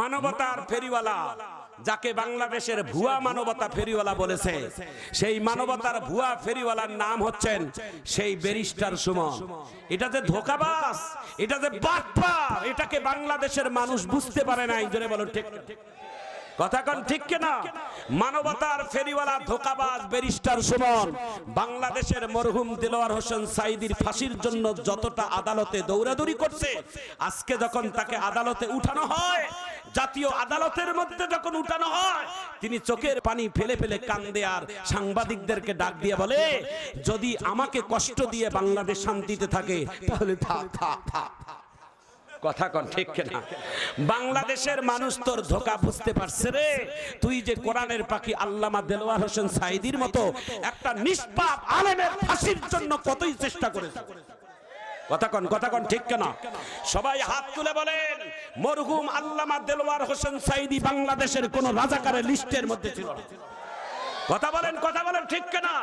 মানবতার ফেরিওয়ালা, যাকে বাংলাদেশের ভুয়া মানবতা ফেরিওয়ালা বলেছে, সেই মানবতার ভুয়া ফেরিওয়ালার নাম হচ্ছেন সেই ব্যারিস্টার সুমন। এটা যে ধোকাবাস এটা যে বাটপা এটাকে বাংলাদেশের মানুষ বুঝতে পারে নাই। জোরে বলো, ঠিক কথা কন ঠিক কিনা? মানবতার ফেরিওয়ালা ধোকাবাজ ব্যারিস্টার সুমন বাংলাদেশের মরহুম দিলওয়ার হোসেন সাইদির ফাঁসির জন্য যতটা আদালতে দৌড়াদৌড়ি করছে আজকে যখন তাকে আদালতে উঠানো হয় জাতীয় আদালতের মধ্যে যখন উঠানো হয় তিনি চোখের পানি ফেলে ফেলে কান্দে আর সাংবাদিকদেরকে ডাক দিয়ে বলে যদি আমাকে কষ্ট দিয়ে বাংলাদেশ শান্তিতে থাকে তাহলে থাক থাক থাক। কথা কন ঠিক কিনা বাংলাদেশের মানুষ তোর ধোকা বুঝতে পারছে রে। তুই যে কোরআনের পাখি আল্লামা দেলোয়ার হোসেন সাইদির মতো একটা নিষ্পাপ আলেমের ফাঁসির জন্য কতই চেষ্টা করেছে। কথা কন কথা কন ঠিক কেনা? সবাই হাত তুলে বলেন মরহুম আল্লামা দেলোয়ার হোসেন সাইদি বাংলাদেশের কোন রাজাকারের লিস্টের মধ্যে ছিল না। কথা বলেন কথা বলেন ঠিক কেনা?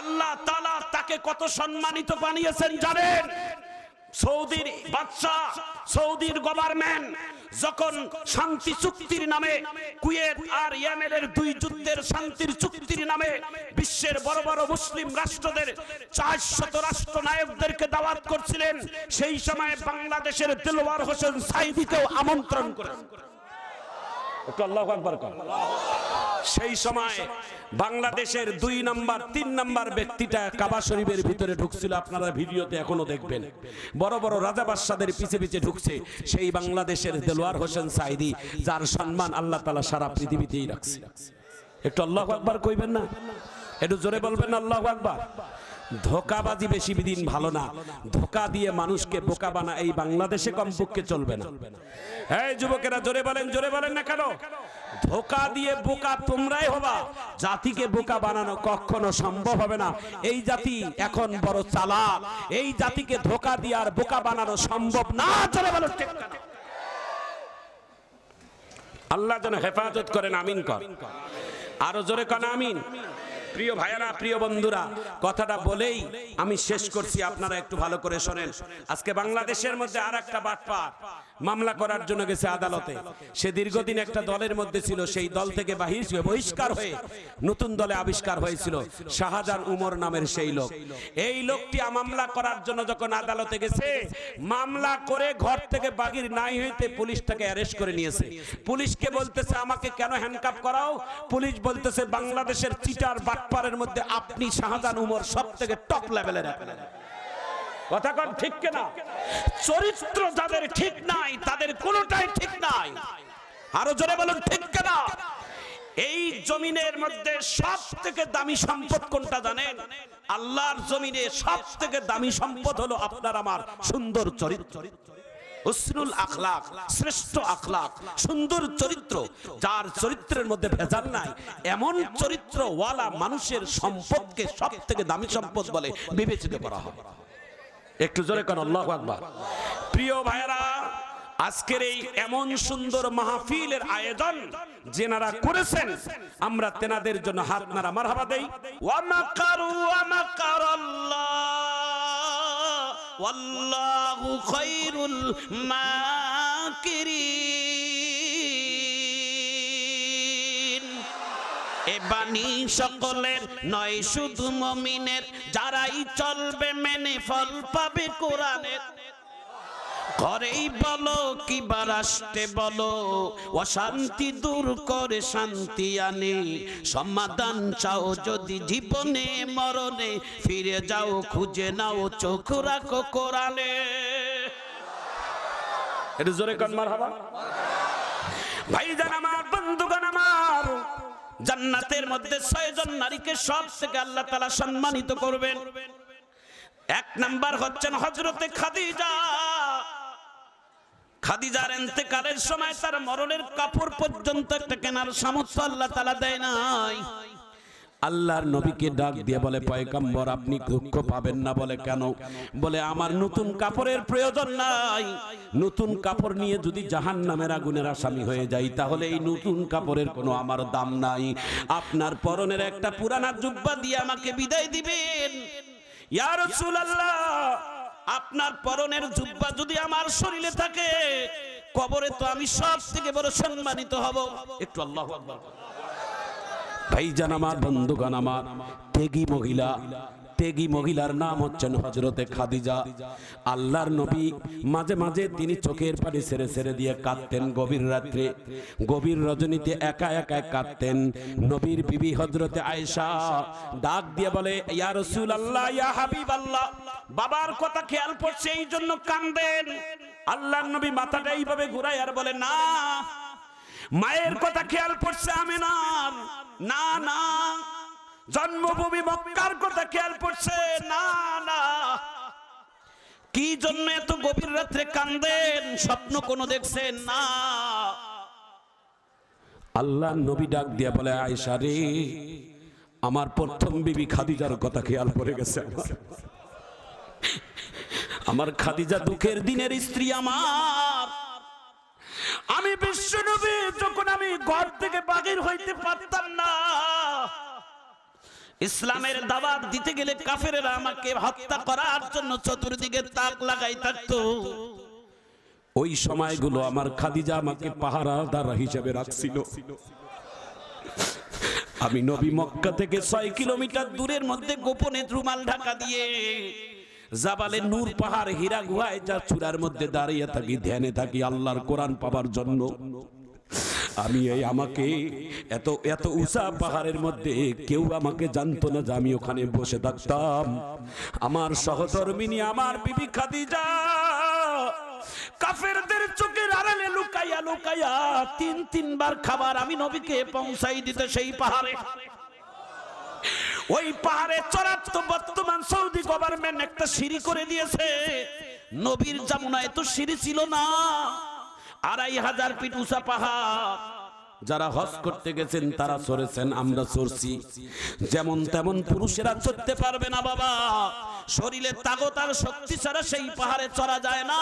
আল্লাহ তাআলা তাকে কত সম্মানিত বানিয়েছেন জানেন? সৌদির বাদশাহ, সৌদির গভর্নমেন্ট যখন শান্তি চুক্তির নামে কুয়েত আর ইয়েমেনের দুই যুদ্ধের শান্তির চুক্তির নামে বিশ্বের বড় বড় মুসলিম রাষ্ট্রদের চারশত রাষ্ট্র নায়কদেরকে দাওয়াত করছিলেন, সেই সময় বাংলাদেশের দিলওয়ার হোসেন সাইদিকেও আমন্ত্রণ করে একটু আল্লাহু আকবার কর। সেই সময় বাংলাদেশের দুই নাম্বার, তিন নাম্বার ব্যক্তিটা কাবা শরীফের ভিতরে ঢুকছিল। আপনারা ভিডিওতে এখনও দেখবেন। বড় বড় রাজা বাদশাদের পিছে পিছে ঢুকছে সেই বাংলাদেশের দেলোয়ার হোসেন সাইদি যার সম্মান আল্লাহ তালা সারা পৃথিবীতেই রাখছে। একটু আল্লাহ আকবার কইবেন না? একটু জোরে বলবেন আল্লাহ আকবার? ধোকাবাজি বেশি দিন ভালো না। ধোকা দিয়ে মানুষকে বোকা বানা এই বাংলাদেশে কমপক্ষে চলবে না। হ্যাঁ যুবকেরা জোরে বলেন জোরে বলেন না কেন? ধোকা দিয়ে বোকা তোমরাই হবা। জাতিকে বোকা বানানো কখনো সম্ভব হবে না। এই জাতি এখন বড় চালা এই জাতিকে ধোকা দিয়ে আর বোকা বানানো সম্ভব না। চলে বলো আল্লাহ যেন হেফাজত করেন, আমিন কর। আরও জোরে কন, আমিন। প্রিয় ভাইয়েরা, প্রিয় বন্ধুরা, কথাটা বলেই আমি শেষ করছি। আপনারা একটু ভালো করে শোনেন। আজকে বাংলাদেশের মধ্যে আর একটা বাটপার, মামলা করার জন্য গেছে আদালতে। সে দীর্ঘদিন একটা দলের মধ্যে ছিল, সেই দল থেকে বহিষ্কার হয়ে নতুন দলে আবিষ্কার হয়েছিল, শাহজাহান উমর নামের সেই লোক। এই লোকটি মামলা করার জন্য যখন আদালতে গেছে, মামলা করে ঘর থেকে বাগির নাই হইতে পুলিশ তাকে অ্যারেস্ট করে নিয়েছে। পুলিশকে বলতেছে, আমাকে কেন হ্যান্ডকাপ করাও? পুলিশ বলতেছে, বাংলাদেশের চিটার বাটপারের মধ্যে আপনি শাহজাহান উমর সব থেকে টপ লেভেলের কথা কন ঠিক চরিত্র যাদের ঠিক নাই, তাদের ঠিক নাই। আরও জোরে বলুন, ঠিক কিনা? এই জমিনের মধ্যে সব থেকে দামি সম্পদ কোনটা জানেন? আল্লাহর জমিনে সব থেকে দামি সম্পদ হলো আপনার আমার সুন্দর চরিত্র। হুসনুল আখলাক, শ্রেষ্ঠ আখলাক, সুন্দর চরিত্র, যার চরিত্রের মধ্যে ভেজাল নাই। এমন চরিত্র ওয়ালা মানুষের সম্পদকে সব থেকে দামি সম্পদ বলে বিবেচিত করা হয়। একটু জোরে কেন, আল্লাহ প্রিয় ভাইরা আজকের এই এমন সুন্দর মাহফিলের আয়োজন যেনারা করেছেন, আমরা তেনাদের জন্য হাত নাড়া মারহাবা দেই। ওয়া মাকারু, ওয়া মাকারাল্লাহ। ওয়াল্লাহু খৈরুল মাকিরিন। এ বাণী সকলের নয়, শুধু মমিনের। যারাই চলবে মেনে ফল পাবে কোরআনের। ঘরেই বলো কি রাষ্ট্রে বলো, অশান্তি দূর করে শান্তি আনে। সমাধান চাও যদি জীবনে, মরণে, ফিরে যাও, খুঁজে নাও, চোখ রাখো কোরআনে। এটা জোরে কন মার হবা ভাইজান আমার, বন্ধুগণ আমার, জান্নাতের মধ্যে ছয়জন নারীকে সব থেকে আল্লাহ তাআলা সম্মানিত করবেন। এক নাম্বার হচ্ছেন হজরতে খাদিজা। খাদিজার এন্তেকালের সময় তার মরণের কাপড় পর্যন্ত একটা কেনার সামর্থ্য আল্লাহ তালা দেয় নাই। আল্লাহর নবীকে ডাক দিয়ে বলে, পয়গম্বর, আপনি দুঃখ পাবেন না। বলে, কেন? বলে, আমার নতুন কাপড়ের প্রয়োজন নাই। নতুন কাপড় নিয়ে যদি জাহান নামের আগুনের আসামি হয়ে যাই, তাহলে এই নতুন কাপড়ের কোনো আমার দাম নাই। আপনার পরনের একটা পুরানা জুব্বা দিয়ে আমাকে বিদায় দিবেন। ইয়া রাসূলুল্লাহ! আপনার পরনের জুব্বা যদি আমার শরীরে থাকে, কবরে তো আমি সব থেকে বড় সম্মানিত হব। একটু আল্লাহ ভাই ভাইজান আমার বন্ধুগান আমার তেগি মহিলা তেগি মহিলার নাম হচ্ছেন হজরতে খাদিজা। আল্লাহর নবী মাঝে মাঝে তিনি চোখের পানি ছেড়ে ছেড়ে দিয়ে কাঁদতেন গভীর রাত্রে। গভীর রজনীতে একা একা কাঁদতেন। নবীর বিবি হজরতে আয়েশা ডাক দিয়ে বলে, ইয়া রসুল আল্লাহ ইয়া হাবিব আল্লাহ বাবার কথা খেয়াল পড়ছে, এই জন্য কান্দেন আল্লাহর নবী মাথাটা এইভাবে ঘুরাই আর বলে, না, মায়ের কথা খেয়াল পড়ছে আমিনার। না না। জন্মভূমি মক্কার কথা খেয়াল পড়ছে? না না। কি জন্য এত গভীর রাত্রে কান্দেন? স্বপ্ন কোনো দেখছেন? না। আল্লাহ নবী ডাক দিয়া বলে, আয়েশা রে, আমার প্রথম বিবি খাদিজার কথা খেয়াল পড়ে গেছে আমার। আমার খাদিজা দুঃখের দিনের স্ত্রী আমার। আমি বিশ্ব নবী, যখন আমি ঘর থেকে বাগির হইতে পারতাম না। ইসলামের দাওয়াত দিতে গেলে কাফেরেরা আমাকে হত্যা করার জন্য চতুর্দিকে তাক লাগাই থাকতো। ওই সময়গুলো আমার খাদিজা আমাকে পাহারাদার হিসেবে রাখছিল। আমি নবী মক্কা থেকে ছয় কিলোমিটার দূরের মধ্যে গোপনে রুমাল ঢাকা দিয়ে জাবালে নূর পাহাড় হীরা গুহায় যা চূড়ার মধ্যে দাঁড়িয়ে থাকি, ধ্যানে থাকি, আল্লাহর কোরআন পাবার জন্য। আমি এই আমাকে এত এত উঁচা পাহাড়ের মধ্যে কেউ আমাকে জানতো না যে আমি ওখানে বসে থাকতাম। আমার সহধর্মিনী, আমার বিবি খাদিজা, কাফেরদের চোখের আড়ালে লুকাইয়া লুকাইয়া তিন, তিনবার খাবার আমি নবীকে পৌঁছাই দিতে সেই পাহাড়ে। ওই পাহাড়ে চড়ার তো বর্তমান সৌদি গভর্নমেন্ট একটা সিঁড়ি করে দিয়েছে। নবীর জামুনায় তো সিঁড়ি ছিল না। আড়াই হাজার ফিট উঁচা পাহাড়। যারা হজ করতে গেছেন, তারা চড়েছেন আমরা চড়ছি যেমন তেমন পুরুষেরা চড়তে পারবে না বাবা। শরীরে তাগত আর শক্তি ছাড়া সেই পাহাড়ে চড়া যায় না।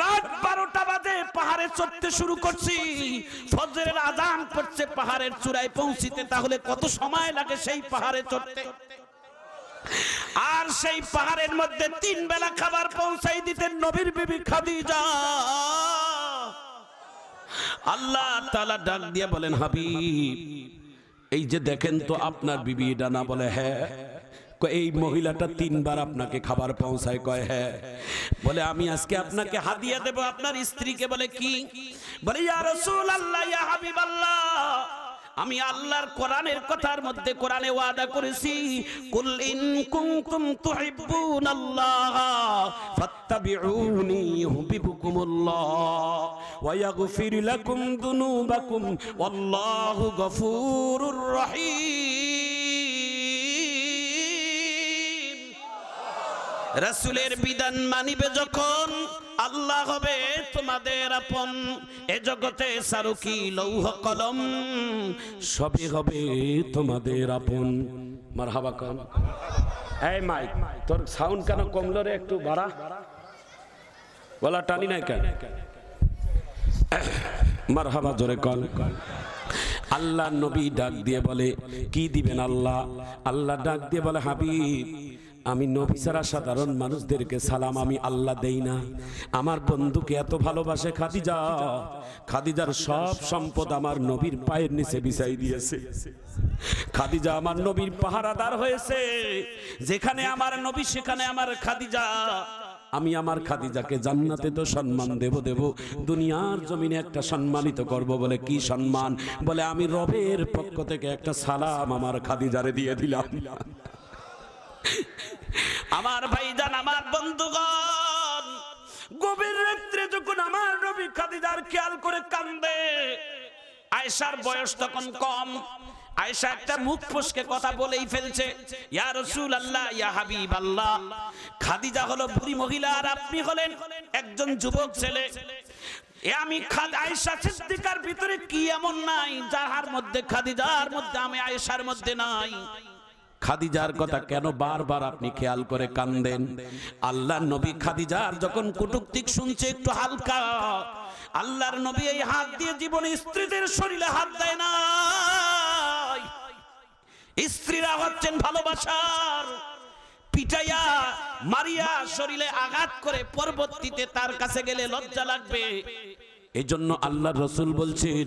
রাত বারোটা বাজে, পাহাড়ে চড়তে শুরু করছি। ফজরের আজান করছে পাহাড়ের চূড়ায় পৌঁছিতে তাহলে কত সময় লাগে সেই পাহাড়ে চড়তে? আর সেই পাহাড়ের মধ্যে তিন বেলা খাবার পৌঁছাই দিতেন নবীর বিবি খাদিজা। আল্লাহ তালা ডাক দিয়ে বলেন, হাবিব, এই যে দেখেন তো আপনার বিবি এটা না বলে হ্যাঁ। এই মহিলাটা তিনবার আপনাকে খাবার পৌঁছায়, কয় হ্যাঁ। বলে, আমি আজকে আপনাকে হাদিয়া দেব, আপনার স্ত্রীকে বলে কি? বলে, ইয়া রাসূলুল্লাহ, ইয়া হাবিব আল্লাহ আমি আল্লাহর কোরআনের কথার মধ্যে কোরআনে ওয়াদা করেছি, কুল ইন কুনতুম তুহিব্বুনাল্লাহ, ফাত্তাবিউনি ইউহিব্বুকুমুল্লাহ, ওয়া ইয়াগফির লাকুম যুনুবাকুম ওয়াল্লাহু গফুরুর রহিম। রাসূলের বিধান মানিবে যখন আল্লাহ হবে তোমাদের আপন। এ জগতে সারুকি লৌহ কলম, সবই হবে তোমাদের আপন। মারহাবা কন এই মাইক, তোর সাউন্ড কেন রে একটু বাড়া। গলা টানি নাই কেন? মারহাবা জোরে কন আল্লাহ নবী ডাক দিয়ে বলে, কি দিবেন আল্লাহ? আল্লাহ ডাক দিয়ে বলে, হাবিব আমি নবী ছাড়া সাধারণ মানুষদেরকে সালাম আমি আল্লাহ দেই না। আমার বন্ধুকে এত ভালোবাসে খাদিজা। খাদিজার সব সম্পদ আমার নবীর পায়ের নিচে বিছাই দিয়েছে। খাদিজা আমার নবীর পাহারাদার হয়েছে। যেখানে আমার নবী, সেখানে আমার খাদিজা। আমি আমার খাদিজাকে জান্নাতে তো সম্মান দেব দেব, দুনিয়ার জমিনে একটা সম্মানিত করব বলে কি সম্মান? বলে আমি রবের পক্ষ থেকে একটা সালাম আমার খাদিজারে দিয়ে দিলাম। আমার ভাইজান, আমার বন্ধুগণ, গভীর রাত্রে যখন আমার নবী খাদিজার খেয়াল করে কান্দে, আয়েশার বয়স তখন কম। একটা মুখ কথা বলেই ফেলছে খাদিজা হলো বুড়ি মহিলা আর আপনি হলেন একজন যুবক ছেলে। আমি আয়েশা সিদ্দিকার ভিতরে কি এমন নাই? যাহার মধ্যে খাদিজার মধ্যে, আমি আয়েশার মধ্যে নাই। খাদিজার কথা কেন বারবার আপনি খেয়াল করে কান্দেন? আল্লাহ নবী খাদিজার যখন কটুক্তিক শুনছে একটু হালকা। আল্লাহর নবী এই হাত দিয়ে জীবনে স্ত্রীদের শরীরে হাত দেয় না স্ত্রীরা হচ্ছেন ভালোবাসার পিটাইয়া মারিয়া শরীরে আঘাত করে পরবর্তীতে তার কাছে গেলে লজ্জা লাগবে। এই জন্য আল্লাহ রসুল বলছেন,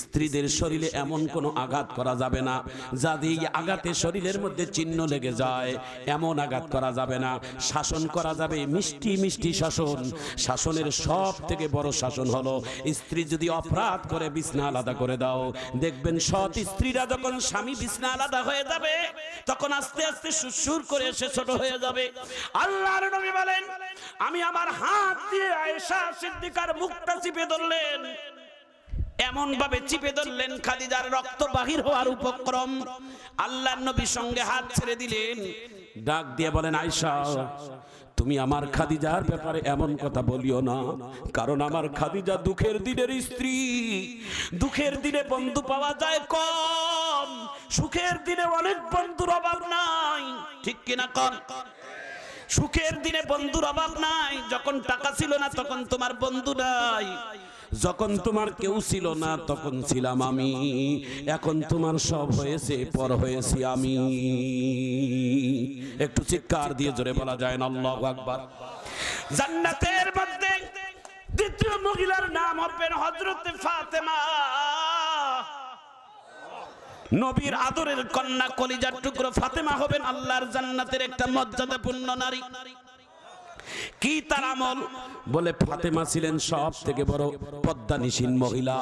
স্ত্রীদের শরীরে এমন কোনো আঘাত করা যাবে না। যা দিয়ে আঘাতে শরীরের মধ্যে চিহ্ন লেগে যায়, এমন আঘাত করা যাবে না। শাসন করা যাবে মিষ্টি মিষ্টি শাসন। শাসনের সব থেকে বড় শাসন হলো, স্ত্রী যদি অপরাধ করে বিছনা আলাদা করে দাও, দেখবেন সৎ স্ত্রীরা যখন স্বামী বিছনা আলাদা হয়ে যাবে, তখন আস্তে আস্তে সুসুর করে এসে ছোট হয়ে যাবে। আল্লাহর নবী বলেন, আমি আমার হাত দিয়ে আয়েশা সিদ্দিকার মুখটা চিপে ধরলেন। এমন ভাবে চিপে ধরলেন খাদিজার রক্ত বাহির হওয়ার উপক্রম। আল্লাহর নবী সঙ্গে হাত ছেড়ে দিলেন। ডাক দিয়ে বলেন আয়সা তুমি আমার খাদিজার ব্যাপারে এমন কথা বলিও না। কারণ আমার খাদিজা দুঃখের দিনের স্ত্রী। দুঃখের দিনে বন্ধু পাওয়া যায় কম। সুখের দিনে অনেক বন্ধুর অভাব নাই। ঠিক কিনা কন? সুখের দিনে বন্ধুর অভাব নাই। যখন টাকা ছিল না, তখন তোমার বন্ধু নাই। যখন তোমার কেউ ছিল না, তখন ছিলাম আমি। এখন তোমার সব হয়েছে, পর হয়েছি আমি। একটু চিৎকার দিয়ে জোরে বলা যায় না, আল্লাহ আকবার। জান্নাতের মধ্যে দ্বিতীয় মহিলার নাম হবেন হযরত ফাতেমা। নবীর আদরের কন্যা কলিজার টুকরো ফাতেমা হবেন আল্লাহর জান্নাতের একটা মর্যাদাপূর্ণ নারী। কি তার আমল? বলে, ফাতেমা ছিলেন সব থেকে বড় পদ্মানিসীন মহিলা।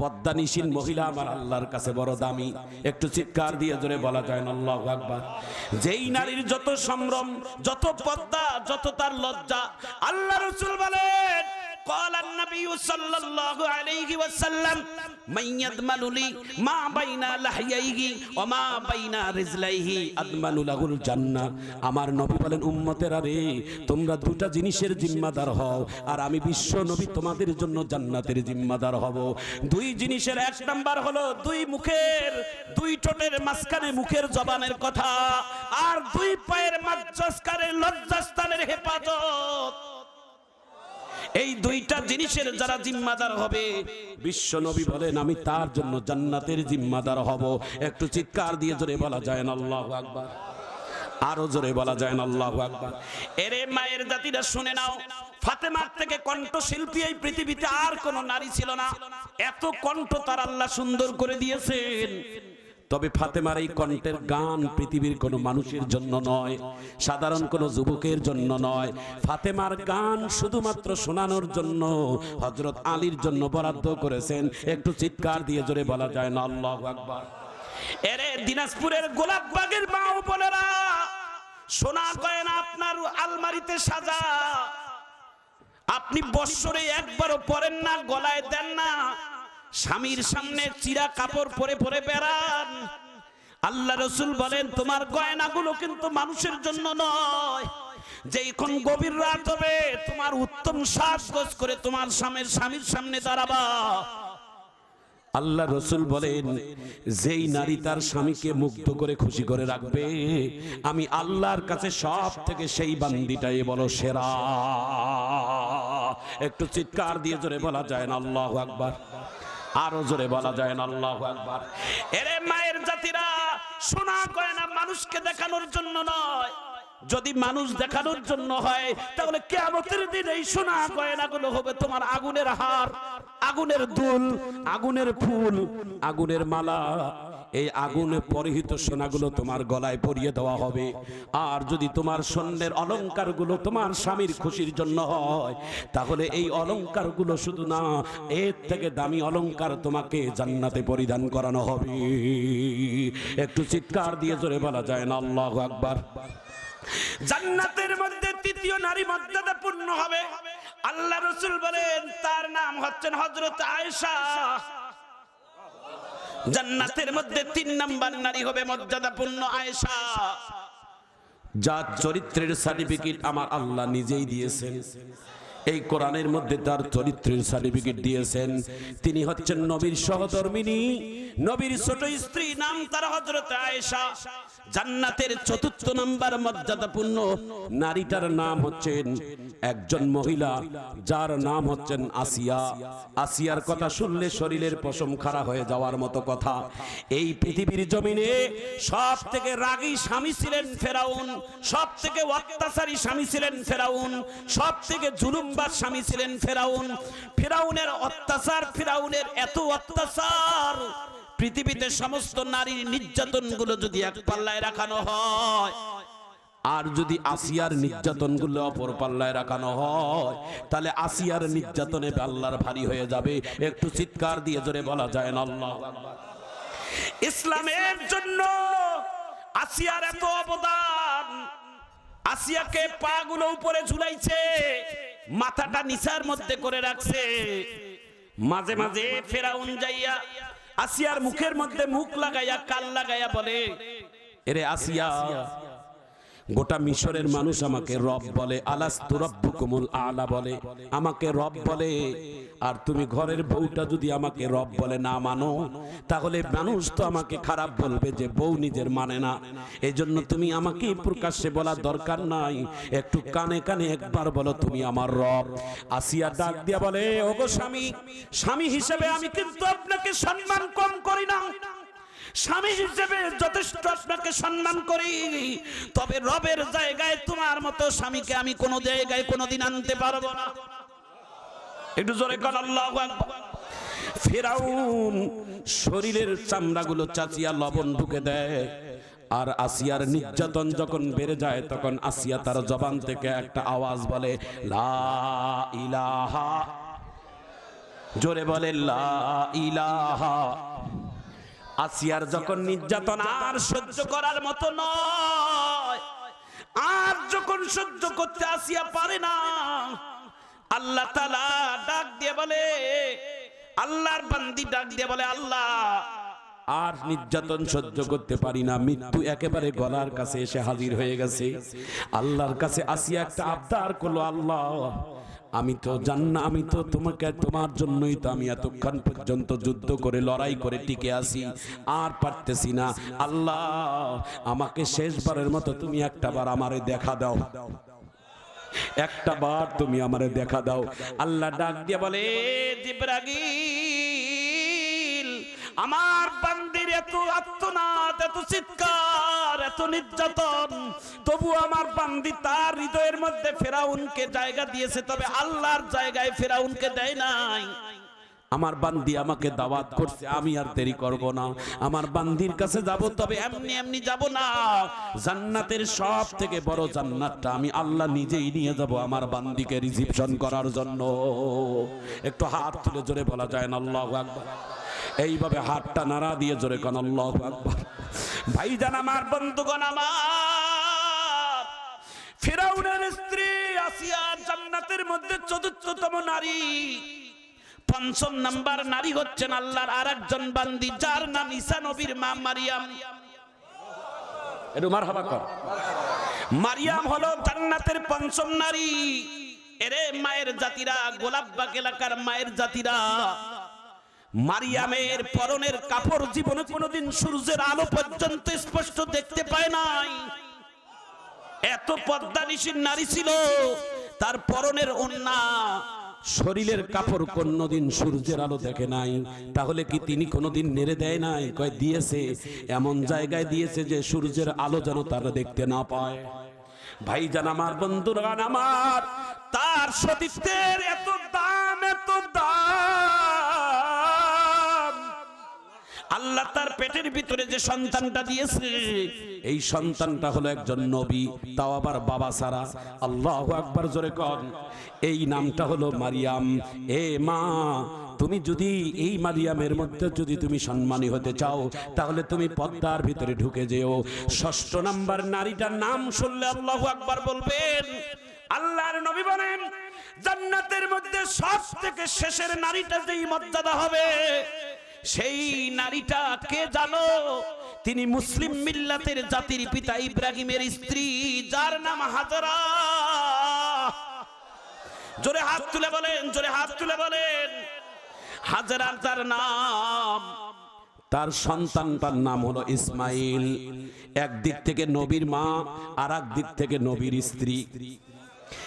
পদ্মানিসীন মহিলা আমার আল্লাহর কাছে বড় দামি। একটু চিৎকার দিয়ে জোরে বলা যায় না, আল্লাহ আকবার। যেই নারীর যত সম্ভ্রম, যত পদ্মা, যত তার লজ্জা, আল্লাহ রসুল বলেন قال النبي صلى الله عليه وسلم من يضمن لي ما بين لحييه وما بين رجليه আদমানু লাহুল জান্নাহ আমার নবী বলেন উম্মতেরা রে তোমরা দুটা জিনিসের জিম্মাদার হও আর আমি বিশ্ব নবী তোমাদের জন্য জান্নাতের জিম্মাদার হব দুই জিনিসের এক নাম্বার হলো দুই মুখের দুই ঠোঁটের মাঝখানে মুখের জবানের কথা আর দুই পায়ের মাঝখানে লজ্জাস্থানের হেফাজত এই দুইটা জিনিসের যারা জিম্মাদার হবে, বিশ্ব নবী বলেন, আমি তার জন্য জান্নাতের জিম্মাদার হব। একটু চিৎকার দিয়ে জোরে বলা যায় না, আল্লাহু আকবার। আরও জোরে বলা যায় না, আল্লাহু আকবার। এরে মায়ের জাতিরা, শুনে নাও, ফাতেমার থেকে কণ্ঠশিল্পী এই পৃথিবীতে আর কোন নারী ছিল না। এত কণ্ঠ তার আল্লাহ সুন্দর করে দিয়েছেন। তবে ফাতেমার এই কণ্ঠের গান পৃথিবীর কোনো মানুষের জন্য নয়, সাধারণ কোনো যুবকের জন্য নয়। ফাতেমার গান শুধুমাত্র শোনানোর জন্য হজরত আলীর জন্য বরাদ্দ করেছেন। একটু চিৎকার দিয়ে জোরে বলা যায় না, আল্লাহ আকবার। এরে দিনাজপুরের গোলাপবাগের মা বোনেরা, সোনা গয়না আপনার আলমারিতে সাজা। আপনি বৎসরে একবারও পরেন না, গলায় দেন না। স্বামীর সামনে চিরা কাপড় পরে পরে বেড়ান। আল্লাহ রসুল বলেন, তোমার গয়নাগুলো কিন্তু মানুষের জন্য নয়। যেখন গভীর রাত হবে, তোমার উত্তম শ্বাসগোজ করে তোমার স্বামীর স্বামীর সামনে দাঁড়াবা। আল্লাহ রসুল বলেন, যেই নারী তার স্বামীকে মুগ্ধ করে খুশি করে রাখবে, আমি আল্লাহর কাছে সব থেকে সেই বান্দিটাই বলো সেরা। একটু চিৎকার দিয়ে জোরে বলা যায় না, আল্লাহ আকবার। আরও জোরে বলা যায় না, আল্লাহ একবার এরে মায়ের জাতিরা, সোনা গয়না মানুষকে দেখানোর জন্য নয়। যদি মানুষ দেখানোর জন্য হয়, তাহলে কেমতের দিন এই সোনা গয়নাগুলো হবে তোমার আগুনের হার, আগুনের দুল, আগুনের ফুল, আগুনের মালা। এই আগুনে পরিহিত সোনাগুলো তোমার গলায় পরিয়ে দেওয়া হবে। আর যদি তোমার স্বর্ণের অলংকারগুলো তোমার স্বামীর খুশির জন্য হয়, তাহলে এই অলংকারগুলো শুধু না, এর থেকে দামি অলংকার তোমাকে জান্নাতে পরিধান করানো হবে। একটু চিৎকার দিয়ে জোরে বলা যায় না, আল্লাহ আকবার। জান্নাতের মধ্যে তৃতীয় নারী মর্যাদা পূর্ণ হবে। আল্লাহ রসুল বলেন, তার নাম হচ্ছেন হজরত আয়েশা। জান্নাতের মধ্যে তিন নাম্বার নারী হবে মর্যাদাপূর্ণ আয়েশা। যার চরিত্রের সার্টিফিকেট আমার আল্লাহ নিজেই দিয়েছেন। এই কোরআনের মধ্যে তার চরিত্রের সার্টিফিকেট দিয়েছেন। তিনি হচ্ছেন নবীর সহধর্মিনী, নবীর ছোট স্ত্রী, নাম তার হজরত আয়েশা। জান্নাতের চতুর্থ নাম্বার মর্যাদাপূর্ণ নারীটার নাম হচ্ছেন একজন মহিলা, যার নাম হচ্ছেন আসিয়া। আসিয়ার কথা শুনলে শরীরের পশম খাড়া হয়ে যাওয়ার মতো কথা। এই পৃথিবীর জমিনে সব থেকে রাগী স্বামী ছিলেন ফেরাউন সব থেকে অত্যাচারী স্বামী ছিলেন ফেরাউন সব থেকে জুলুমবাজ স্বামী ছিলেন ফেরাউন। ফেরাউনের অত্যাচার ফেরাউনের এত অত্যাচার পৃথিবীতে সমস্ত নারীর নির্যাতনগুলো যদি এক পাল্লায় রাখানো হয়, আর যদি আসিয়ার নির্যাতনগুলো অপর পাল্লায় রাখানো হয়, তাহলে আসিয়ার নির্যাতনে আল্লাহর ভারী হয়ে যাবে। একটু চিৎকার দিয়ে জোরে বলা যায় না, আল্লাহ ইসলামের জন্য আসিয়ার এত অবদান, আসিয়াকে পা গুলো উপরে ঝুলাইছে, মাথাটা নিচার মধ্যে করে রাখছে। মাঝে মাঝে ফেরাউন যাইয়া আসিয়ার মুখের মধ্যে মুখ লাগাইয়া কাল লাগাইয়া বলে এরে আসিয়া গোটা মিশরের মানুষ আমাকে রব বলে আলাস তুরব্বুকুমুল আলা বলে, আমাকে রব বলে। আর তুমি ঘরের বউটা যদি আমাকে রব বলে না মানো, তাহলে মানুষ তো আমাকে খারাপ বলবে যে বউ নিজের মানে না। এই জন্য তুমি আমাকে প্রকাশ্যে বলার দরকার নাই। একটু কানে কানে একবার বলো তুমি আমার রব। আসিয়া ডাক দিয়া বলে, ওগো স্বামী স্বামী হিসেবে আমি কিন্তু আপনাকে সম্মান কম করি না। স্বামী হিসেবে যথেষ্ট আপনাকে সম্মান করি। তবে রবের জায়গায় তোমার মতো স্বামীকে আমি কোনো জায়গায় কোনোদিন আনতে পারব না। একটু জোরে আল্লাহু ফেরাউন শরীরের চামড়াগুলো চাচিয়া লবণ ঢুকে দেয়, আর আসিয়ার নির্যাতন যখন বেড়ে যায়, তখন আসিয়া তার জবান থেকে একটা আওয়াজ বলে, লা জোরে বলে, লা ইলাহা। আসিয়ার যখন নির্যাতন আর সহ্য করার মতো নয়, আর যখন সহ্য করতে আসিয়া পারে না, আল্লাহ তালা ডাক দিয়ে বলে, আল্লাহর বান্দি ডাক দিয়ে বলে, আল্লাহ, আর নির্যাতন সহ্য করতে পারি না, মৃত্যু একেবারে গলার কাছে এসে হাজির হয়ে গেছে। আল্লাহর কাছে আসিয়া একটা আবদার করল, আল্লাহ আমি তো জান্না, আমি তো তোমাকে, তোমার জন্যই তো আমি এতক্ষণ পর্যন্ত যুদ্ধ করে, লড়াই করে টিকে আসি আর পারতেছি না। আল্লাহ, আমাকে শেষবারের মতো তুমি একটা বার আমারে দেখা দাও। একটা বার তুমি আমারে দেখা দাও। আল্লাহ ডাক দিয়ে বলে আমার বান্দির এত আত্মনাদ, এত চিৎকার, এত নির্যাতন। তবু আমার বান্দি তার হৃদয়ের মধ্যে ফেরাউনকে জায়গা দিয়েছে, তবে আল্লাহর জায়গায় ফেরাউনকে দেয় নাই। আমার বান্দি আমাকে দাওয়াত করছে, আমি আর দেরি করব না। আমার বান্দির কাছে যাব, তবে এমনি এমনি যাব না। জান্নাতের সব থেকে বড় জান্নাতটা আমি আল্লাহ নিজেই নিয়ে যাব আমার বান্দিকে রিসিপশন করার জন্য। একটু হাত তুলে জোরে বলা যায় না, আল্লাহু আকবার। এইভাবে হাতটা নাড়া দিয়ে জোরে কান, আল্লাহু আকবার। ভাইজান আমার, বন্ধুগণ আমার, ফেরাউনের স্ত্রী আসিয়া জান্নাতের মধ্যে চতুর্থতম নারী। পঞ্চম নাম্বার নারী হচ্ছেন আল্লাহর আর একজন বান্দি, যার নাম ঈসা নবীর মা মারিয়াম। একটু মারহাবা কর। মারিয়াম হলো জান্নাতের পঞ্চম নারী। এরে মায়ের জাতিরা গোলাপবাগ এলাকার মায়ের জাতিরা। মারিয়ামের পরনের কাপড় জীবনে কোনোদিন সূর্যের আলো পর্যন্ত স্পষ্ট দেখতে পায় নাই। এত পদ্মা পদ্মানিসীর নারী ছিল, তার পরনের অন্যা শরীরের কাপড় কোনদিন সূর্যের আলো দেখে নাই। তাহলে কি তিনি কোনোদিন নেড়ে দেয় নাই? কয়, দিয়েছে। এমন জায়গায় দিয়েছে যে সূর্যের আলো যেন তারা দেখতে না পায়। ভাইজান আমার বন্ধুরা আমার, তার সতীত্বের এত আল্লাহ তার পেটের ভিতরে যে সন্তানটা দিয়েছে, এই সন্তানটা হলো একজন নবী, তাও আবার বাবা সারা আল্লাহ আকবার জোরে কন। এই নামটা হলো মারিয়াম। এ মা, তুমি যদি এই মারিয়ামের মধ্যে যদি তুমি সম্মানী হতে চাও, তাহলে তুমি পদ্মার ভিতরে ঢুকে যেও। ষষ্ঠ নাম্বার নারীটার নাম শুনলে আল্লাহ আকবার বলবেন, আল্লাহর নবী বলেন, জান্নাতের মধ্যে সব থেকে শেষের নারীটা যেই মর্যাদা হবে সেই নারীটা কে জানো? তিনি মুসলিম মিল্লাতের জাতির পিতা ইব্রাহিমের স্ত্রী, যার নাম হাজারা। জোরে হাত তুলে বলেন, জোরে হাত তুলে বলেন। হাজারার তার নাম, তার সন্তানটার নাম হলো ইসমাইল। একদিক থেকে নবীর মা আর দিক থেকে নবীর স্ত্রী।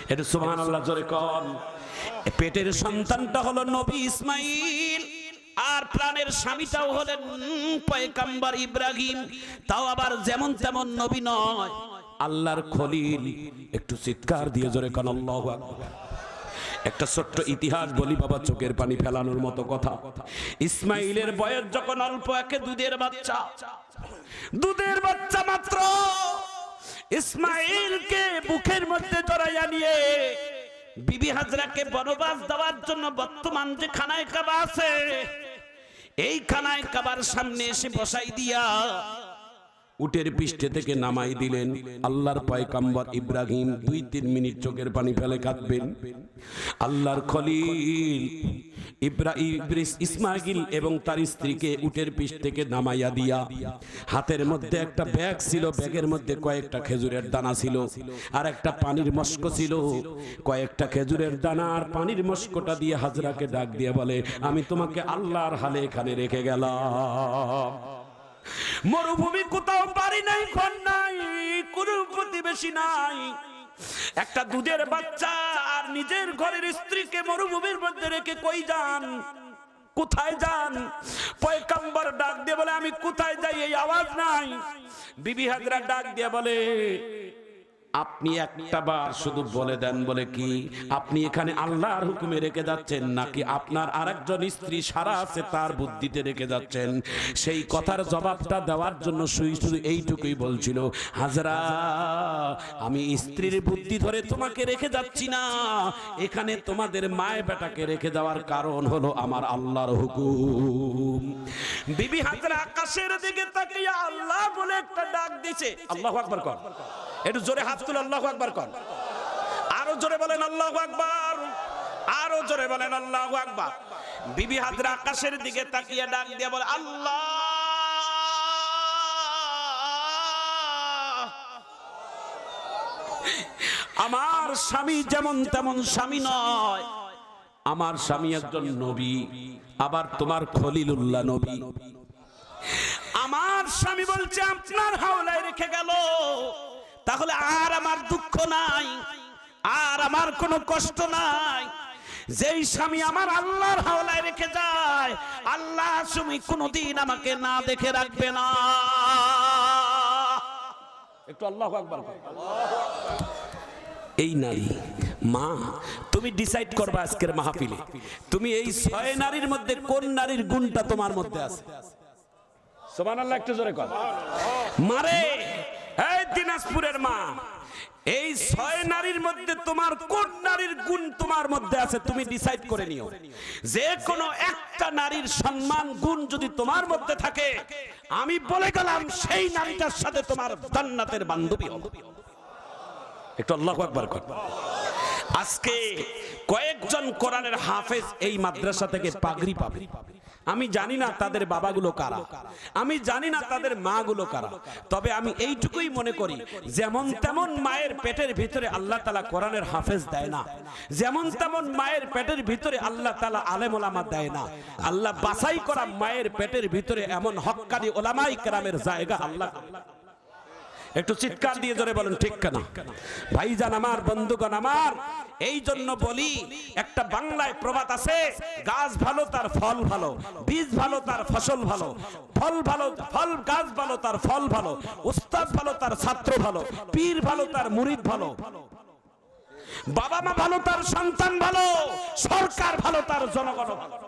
এটা সুবহান আল্লাহ জোরে কন। পেটের সন্তানটা হলো নবী ইসমাইল। আর প্রাণের স্বামীটাও হলেন পয়কাম্বার ইব্রাহিম। তাও আবার যেমন তেমন নবী নয়। আল্লাহর খলিল। একটু চিৎকার দিয়ে জোরে কন একটা ছোট্ট ইতিহাস বলি বাবা, চোখের পানি ফেলানোর মতো কথা। ইসমাইলের বয়স যখন অল্প, একে দুধের বাচ্চা। দুধের বাচ্চা মাত্র। ইসমাইলকে বুকের মধ্যে জড়াইয়া নিয়ে বিবি হাজরাকে বনবাস দেওয়ার জন্য বর্তমান যে খানায় কাবা আছে এই খানায় কাবার সামনে এসে বসাই দিয়া উটের পৃষ্ঠে থেকে নামাই দিলেন। আল্লাহর পয়কাম্বর ইব্রাহিম দুই তিন মিনিট চোখের পানি ফেলে কাঁদবেন। আল্লাহর খলিল ইব্রাহিম ইসমাইল এবং তার স্ত্রীকে উটের পিঠ থেকে নামাইয়া দিয়া, হাতের মধ্যে একটা ব্যাগ ছিল, ব্যাগের মধ্যে কয়েকটা খেজুরের দানা ছিল আর একটা পানির মস্ক ছিল। কয়েকটা খেজুরের দানা আর পানির মস্কটা দিয়ে হাজরাকে ডাক দিয়ে বলে, আমি তোমাকে আল্লাহর হালে এখানে রেখে গেলাম। মরুভূমি কোথাও বাড়ি নাই, ঘর নাই, কোনো প্রতিবেশী নাই। একটা দুধের বাচ্চা আর নিজের ঘরের স্ত্রীকে মরুভূমির মধ্যে রেখে কই যান? কোথায় যান? পয়কাম্বর ডাক দিয়ে বলে, আমি কোথায় যাই? এই আওয়াজ নাই। বিবি হাজরা ডাক দিয়ে বলে আপনি একটা বার শুধু বলে দেন বলে কি? আপনি এখানে আল্লাহর হুকুমে রেখে যাচ্ছেন নাকি আপনার আরেকজন স্ত্রী সারা আছে তার বুদ্ধিতে রেখে যাচ্ছেন? সেই কথার জবাবটা দেওয়ার জন্য শুই শুধু এইটুকুই বলছিল, হাজরা, আমি স্ত্রীর বুদ্ধি ধরে তোমাকে রেখে যাচ্ছি না। এখানে তোমাদের মায় বেটাকে রেখে দেওয়ার কারণ হলো আমার আল্লাহর হুকুম। বিবি হাজরা আকাশের দিকে তাকিয়ে আল্লাহ বলে একটা ডাক দিছে। আল্লাহ আকবর কর একটু জোরে হাত তুলে আল্লাহ আকবার কর আরও জোরে বলেন আল্লাহ আকবার। আরও জোরে বলেন আল্লাহ আকবার। বিবি হাজরা আকাশের দিকে তাকিয়ে ডাক দিয়ে বলে, আল্লাহ! আমার স্বামী যেমন তেমন স্বামী নয়। আমার স্বামী একজন নবী, আবার তোমার খলিলুল্লাহ নবী। আমার স্বামী বলছে, আপনার হাওলায় রেখে গেল। তাহলে আর আমার দুঃখ নাই, আর আমার কোনো কষ্ট নাই। যেই স্বামী আমার আল্লাহর হাওলায় রেখে যায়, আল্লাহ তুমি কোনোদিন আমাকে না দেখে রাখবে না। একটু আল্লাহ আকবার। এই নারী, মা, তুমি ডিসাইড করবা আজকের মাহফিলে। তুমি এই ছয় নারীর মধ্যে কোন নারীর গুণটা তোমার মধ্যে আছে? সোমান আল্লাহ একটু জোরে কর। মারে এই দিনাজপুরের মা এই ছয় নারীর মধ্যে তোমার কোন নারীর গুণ তোমার মধ্যে আছে তুমি ডিসাইড করে নিও। যে কোনো একটা নারীর সম্মান গুণ যদি তোমার মধ্যে থাকে আমি বলে গেলাম সেই নারীটার সাথে তোমার জান্নাতের বান্ধবী হবে। একটু আল্লাহ আকবার কর। আজকে কয়েকজন কোরআনের হাফেজ এই মাদ্রাসা থেকে পাগড়ি পাবে। আমি জানি না তাদের বাবাগুলো কারা। আমি জানি না তাদের মাগুলো কারা। তবে আমি এইটুকুই মনে করি, যেমন তেমন মায়ের পেটের ভিতরে আল্লাহ তালা কোরআনের হাফেজ দেয় না। যেমন তেমন মায়ের পেটের ভিতরে আল্লাহ তালা আলেম ওলামা দেয় না। আল্লাহ বাছাই করা মায়ের পেটের ভিতরে এমন হক্কানি ওলামাই কেরামের জায়গা আল্লাহ একটু চিৎকার দিয়ে জোরে বলেন, ঠিক কেনা? ভাইজান আমার, বন্ধুগণ আমার এই জন্য বলি, একটা বাংলায় প্রবাদ আছে, গাছ ভালো তার ফল ভালো, বীজ ভালো তার ফসল ভালো, ফল ভালো, ফল গাছ ভালো তার ফল ভালো, উস্তাদ ভালো তার ছাত্র ভালো, পীর ভালো তার মুরিদ ভালো। বাবা মা ভালো তার সন্তান ভালো, সরকার ভালো তার জনগণ ভালো।